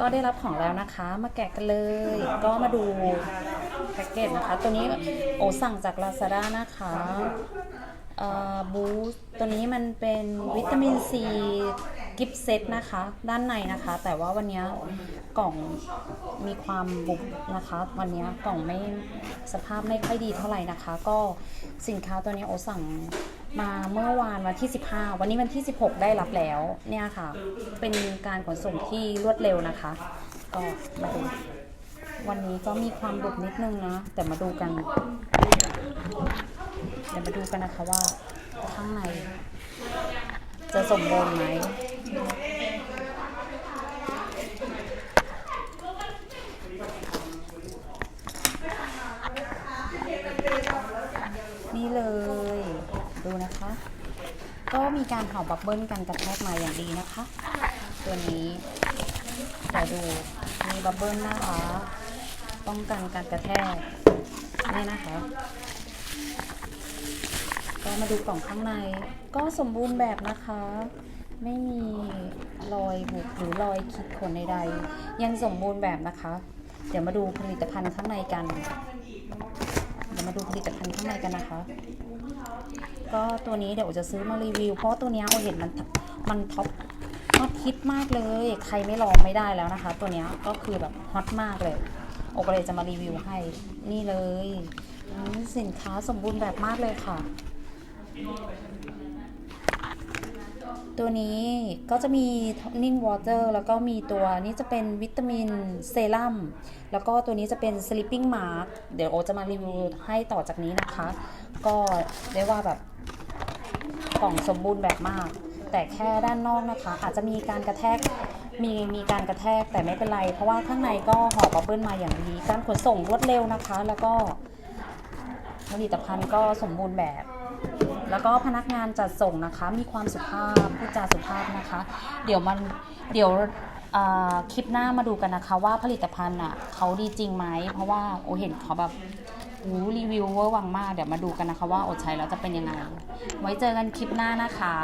ก็ได้รับของแล้วนะคะ มาแกะกันเลย ก็มาดูแพ็กเกจนะคะ ตัวนี้โอสั่งจาก Lazada นะคะบูสตัวนี้มันเป็นวิตามินซีกิฟเซตนะคะ ด้านในนะคะ แต่ว่าวันนี้กล่องมีความบุบนะคะ วันนี้กล่องไม่สภาพไม่ค่อยดีเท่าไหร่นะคะ ก็สินค้าตัวนี้โอสั่ง มาเมื่อวานวันที่ 15 วันนี้วันที่ 16 ได้รับแล้วเนี่ยค่ะ เป็นการขนส่งที่รวดเร็วนะคะ ก็มาดูวันนี้ก็มีความบุบนิดนึงนะ แต่มาดูกันเดี๋ยวมาดูกันนะคะว่าข้างใน จะสมบูรณ์ไหมนี่เลย ดูนะคะ ก็มีการเผาบับเบิ้ลกันกระแทกมาอย่างดีนะคะ ตัวนี้เดี๋ยวดูมีบับเบิ้ลนะคะป้องกันการกระแทกนี่นะคะก็มาดูกล่องข้างใน ก็สมบูรณ์แบบนะคะ ไม่มีรอยบุบหรือรอยขีดข่วนใดๆยังสมบูรณ์แบบนะคะ เดี๋ยวมาดูผลิตภัณฑ์ข้างในกัน เดี๋ยวมาดูผลิตภัณฑ์ข้างในกันนะคะ ก็ตัวนี้เดี๋ยวจะซื้อมารีวิว เพราะตัวนี้ยโอเห็นมันมันท็อปฮอตฮิตมากเลย ใครไม่ลองไม่ได้แล้วนะคะ ตัวนี้ก็คือแบบฮอตมากเลยโอก็เลยจะมารีวิวให้นี่เลยสินค้าสมบูรณ์แบบมากเลยค่ะ ตัวนี้ก็จะมี toning water แล้วก็มีตัวนี้จะเป็นวิตามินเซรั่มแล้วก็ตัวนี้จะเป็น sleeping mask เดี๋ยวโอจะมารีวิวให้ต่อจากนี้นะคะ ก็ได้ว่าแบบ กล่องสมบูรณ์แบบมาก แต่แค่ด้านนอกนะคะ อาจจะมีการกระแทกมีมีการกระแทกแต่ไม่เป็นไร เพราะว่าข้างในก็ห่อบับเบิ้ลมาอย่างดีการขนส่งรวดเร็วนะคะ แล้วก็ผลิตภัณฑ์ก็สมบูรณ์แบบ แล้วก็พนักงานจัดส่งนะคะ มีความสุภาพพูดจาสุภาพนะคะ เดี๋ยวมันเดี๋ยวคลิปหน้ามาดูกันนะคะว่าผลิตภัณฑ์อะเขาดีจริงไหมเพราะว่าโอเห็นเขาแบบ หูรีวิวเวอร์วังมาก เดี๋ยวมาดูกันนะคะว่าโอใช้แล้วจะเป็นยังไง ไว้เจอกันคลิปหน้านะคะ